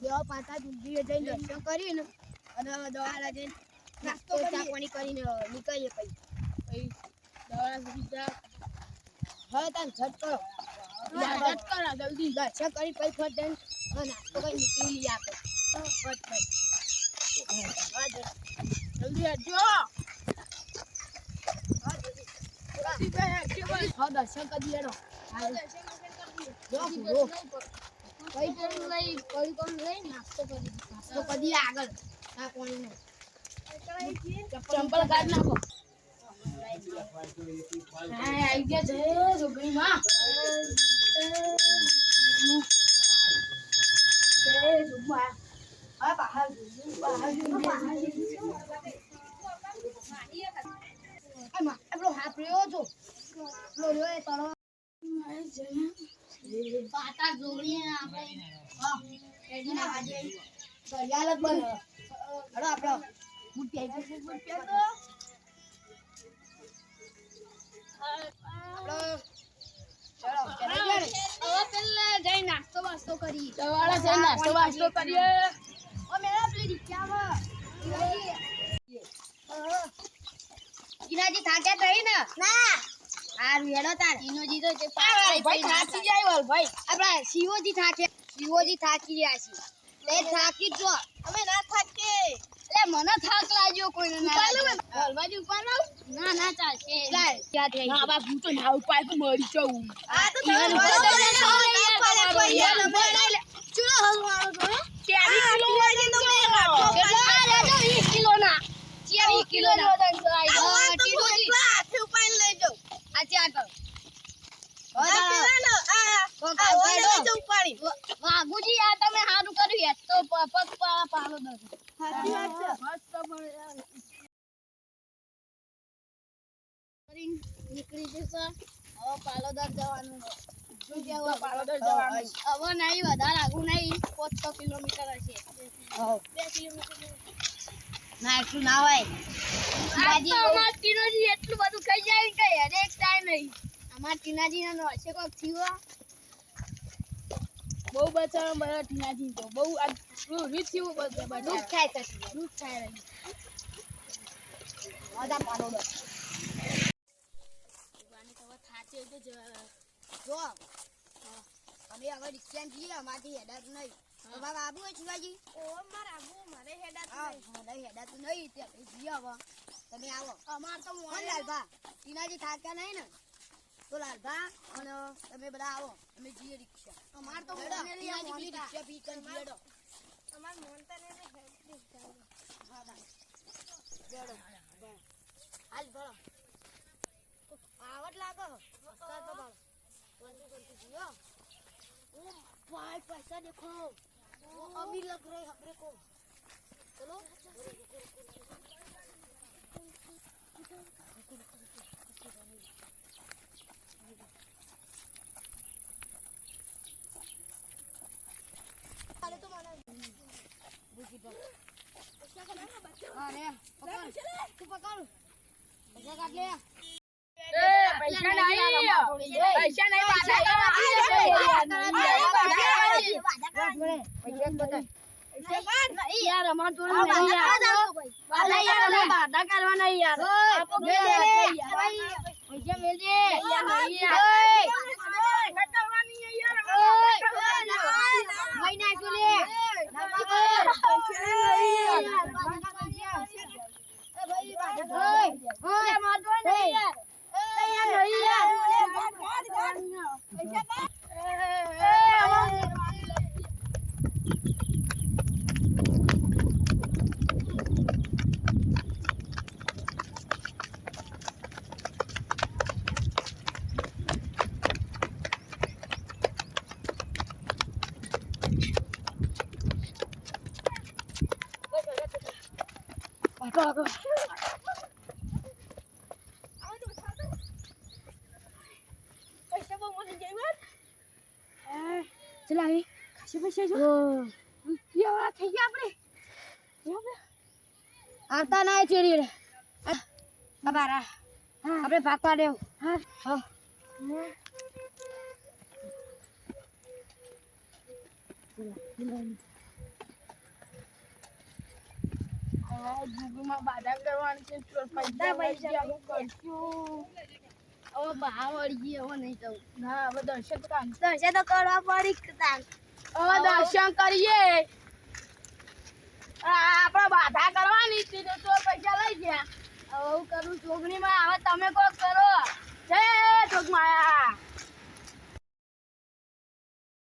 દેવા પાછા દુધીએ જઈને દર્શન કરીને અને દવાડા જઈને નાસ્તો ચા પાણી કરીને નીકળીએ પછી. દવાડા સુધી હવે તાન ઝટ કરો. યાદ કરો. જલ્દી દર્શન કરી પછી ફટ જઈને નાસ્તો કરી નીકળી આપણે. ફટ જલ્દી. હટજો. હા દર્શન કરી લેડો જો દર્શન કરી પણ લઈ પણ લઈ નાસ્તો કરી નાસ્તો કરી આગળ ચા પાણીનો ચંપલ કાઢ નાખો હા આવી ગયા છે છોકરી માં આપણો હાથ રહ્યો છો તળો. પાટા જોડીએ આપણે. હા રેડી ના આજે ઘડિયાળ હડો આપણો બુટ પહેરી જશે, બુટ પહેરતો. આપણો ચલો પહેરી હવે પેલા જઈ નાસ્તો વાસ્તો કરી દવાડા જઈ નાસ્તો વાસ્તો કરીએ. ઓ મેરા પેલી રિક્ષામાં ઈરાજી. ઈરાજી થાક્યા થઈ ને? ના. હારું હેડો તાર. ઈનોજી તો જે ભાઈ થાકી જાય વલ ભાઈ. આપડા શિવોજી થાકે. શિવોજી થાકી રહ્યા છે. તે થાકી જો અમે ના થાકે એટલે મને થાક લાગ્યો કોઈને ના ઉપાડ હલવાજી ઉપર લાવ ના ના ચાલશે. લાય. ક્યાં થઈ ના બા હું તો ના ઉપાય તો મરી જાઉં. આ તો તમે તમે બોલો તો તો લે. ચૂલો હલવાનો તો હે? આ કિલો ટીવાજી તો બે લાખો કેટલા લેજો વીસ કિલો ના વીસ કિલો ના આ વાત તો હું ટીનોજી. એકલા હાથે ઉપાડીને લઈ જાઉં. આ ચાર કર આ પેલાનો, આ, તો આ કાલ ઓલે કાઢો. લઈ જાઉં આ તમે સારું કર્યું યાર. તો પગ પાડો દો સાચી વાત છે. કરીને નીકળી જશે. હવે પાલોદર જવાનું છે. શું કેવું પાલોદર હવે નહીં વધારે આગું નહીં. પાંચ કિલોમીટર હશે. બે કિલોમીટર ના એટલું ના હોય. અમાર ટીનોજી એટલું બધું ખાઈ જાય કે હેડેક થાય નહીં. અમાર ટીનાજી નો હશે કોક થયો બહુ બચારો મારા ટીનાજી તો બહુ આ રીત થયું બધું દુઃખ થાય છે. દુઃખ થાય રહી. મજા પાડો ભગવાને તો હવે થાચે જ અમે હવે રિક્ષામાં જઈએ અમારથી હેડાતું નહીં. તમારે આબુ હોય શિવાજી? હા મને હેડાતું નહીં. તે જઈએ હવે. તમે આવો. અમાર તો મોહનલાલ ભા ટીનાજી થાક્યા નહીં ને? તો લાલભા અને તમે બધા આવો અમે જઈએ રિક્ષા અમાર તો હેડો, મોડે લઈ ટીનાજી પેલી મોડતા. રિક્ષા પી કરીને જઈએ હેડો. અમાર મોનતા ને તો હેડ હા, ભાઈ. હેડો. હાલ ભરો આવટ લાગો વરસાદ તો ભાવ. વરસી વરસી જીઓ. ઓ ભાઈ પૈસા દેખો वो अमीर लग रहे हैं अपने को चलो અરે પકડ તું પકડ પૈસા કાઢ લે પૈસા નહીં પૈસા નહીં પૈસા નહીં પૈસા મેળજે Chicago. Mày sao bông con thành vậy mất? À, sẽ lại đi. ખાસી પૈસા જો એવા થઈ ગયા આપણે. આવતા ના ચેડી રે બારા આપણે ભાગવા દેવ. હા. હા. જુગમાં બાધા કરવાની છે પૈસા પૈસા હું કરશું હવે બહાર વળી હવે નહીં જવું ના હવે દર્શન દર્શન તો કરવા પડી તાર હવે દર્શન કરીએ. આપણે બાધા કરવાની હતી તો ચોર પૈસા લઈ ગયા. હવે કરું કરું, ચોગણીમાં હવે તમે કોક કરો. જય ચોગમાયા.